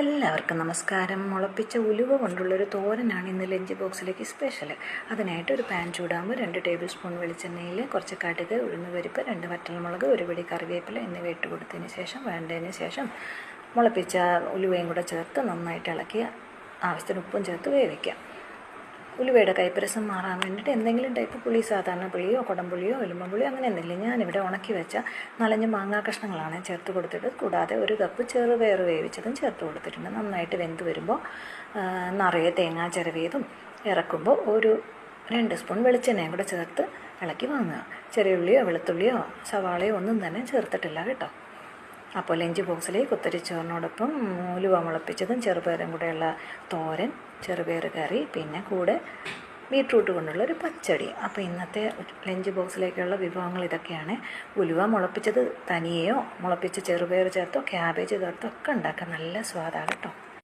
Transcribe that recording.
എല്ലാവർക്കും നമസ്കാരം. മുളപ്പിച്ച ഉലുവ കൊണ്ടുള്ളൊരു തോരനാണ് ഇന്ന് ലഞ്ച് ബോക്സിലേക്ക് സ്പെഷ്യൽ അതിനായിട്ട് ഒരു പാൻ ചൂടാകുമ്പോൾ രണ്ട് ടേബിൾ സ്പൂൺ വെളിച്ചെണ്ണയിൽ കുറച്ച് കടുക് ഉഴുന്ന് പരിപ്പ് രണ്ട് വറ്റൽമുളക് ഒരു പിടി കറിവേപ്പില എന്നിവ ഇട്ട് കൊടുത്തതിന് ശേഷം വേണ്ടതിന് ശേഷം മുളപ്പിച്ച ഉലുവയും കൂടെ ചേർത്ത് നന്നായിട്ട് ഇളക്കി ആവശ്യത്തിന് ഉപ്പും ചേർത്ത് വേവിക്കാം. ഉലുവയുടെ കൈപ്പരസം മാറാൻ വേണ്ടിയിട്ട് എന്തെങ്കിലും ടൈപ്പ് പുളി സാധാരണ പുളിയോ കുടംപുളിയോ എലുമ്പുളിയോ അങ്ങനെ എന്തെങ്കിലും ഞാനിവിടെ ഉണക്കി വെച്ച നലഞ്ഞ മാങ്ങാ കഷ്ണങ്ങളാണ് ചേർത്ത് കൊടുത്തിട്ട് കൂടാതെ ഒരു കപ്പ് ചെറുപയർ വേവിച്ചതും ചേർത്ത് കൊടുത്തിട്ടുണ്ട്. നന്നായിട്ട് വെന്ത് വരുമ്പോൾ നിറയെ തേങ്ങാ ചിരവിയതും ഇറക്കുമ്പോൾ ഒരു രണ്ട് സ്പൂൺ വെളിച്ചെണ്ണയും കൂടെ ചേർത്ത് ഇളക്കി വാങ്ങുക. ചെറിയ ഉള്ളിയോ വെളുത്തുള്ളിയോ സവാളയോ ഒന്നും തന്നെ ചേർത്തിട്ടില്ല കേട്ടോ. അപ്പോൾ ലഞ്ച് ബോക്സിൽ കുത്തരിച്ചോറിനോടൊപ്പം ഉലുവ മുളപ്പിച്ചതും ചെറുപയറും കൂടെയുള്ള തോരൻ ചെറുപയർ കറി പിന്നെ കൂടെ ബീട്രൂട്ട് കൊണ്ടുള്ള ഒരു പച്ചടി. അപ്പോൾ ഇന്നത്തെ ലഞ്ച് ബോക്സിലേക്കുള്ള വിഭവങ്ങൾ ഇതൊക്കെയാണ്. ഉലുവ മുളപ്പിച്ചത് തനിയെയോ മുളപ്പിച്ച ചെറുപയർ ചേർത്തോ ക്യാബേജ് ചേർത്തോ ഒക്കെ ഉണ്ടാക്കാം നല്ല സ്വാദാണ് കേട്ടോ.